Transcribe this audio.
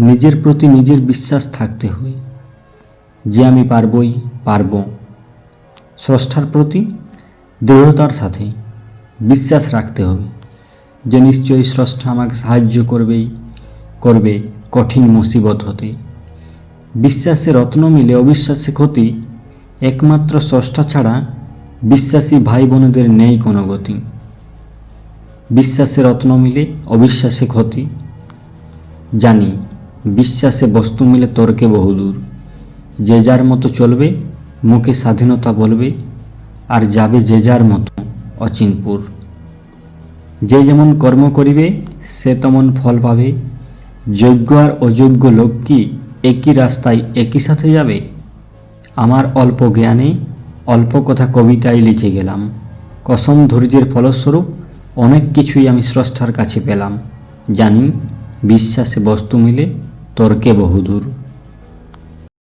নিজের প্রতি নিজের বিশ্বাস থাকতে হবে যে আমি পারবই, পারব। স্রষ্টার প্রতি দৃঢ়তার সাথে বিশ্বাস রাখতে হবে যে নিশ্চয়ই স্রষ্টা আমাকে সাহায্য করবেই, করবে কঠিন মুসিবত হতে। বিশ্বাসে রত্ন মিলে অবিশ্বাসে ক্ষতি একমাত্র স্রষ্টা ছাড়া বিশ্বাসী ভাই বোনদের নেই কোনো গতি। বিশ্বাসে রত্ন মিলে অবিশ্বাসে ক্ষতি। জানি বিশ্বাসে বস্তু মিলে তর্কে বহুদূর। যে যার মতো চলবে, মুখে স্বাধীনতা বলবে, আর যাবে যে যার মতো অচিনপুর। যে যেমন কর্ম করিবে, সে তেমন ফল পাবে। যোগ্য আর অযোগ্য লোক কি একই রাস্তায় একই সাথে যাবে? আমার অল্প জ্ঞানে, অল্প কথা কবিতায় লিখে গেলাম। কসম ধৈর্যের ফলস্বরূপ অনেক কিছুই আমি স্রষ্টার কাছে পেলাম। জানি, বিশ্বাসে বস্তু মিলে তর্কে বহুদূর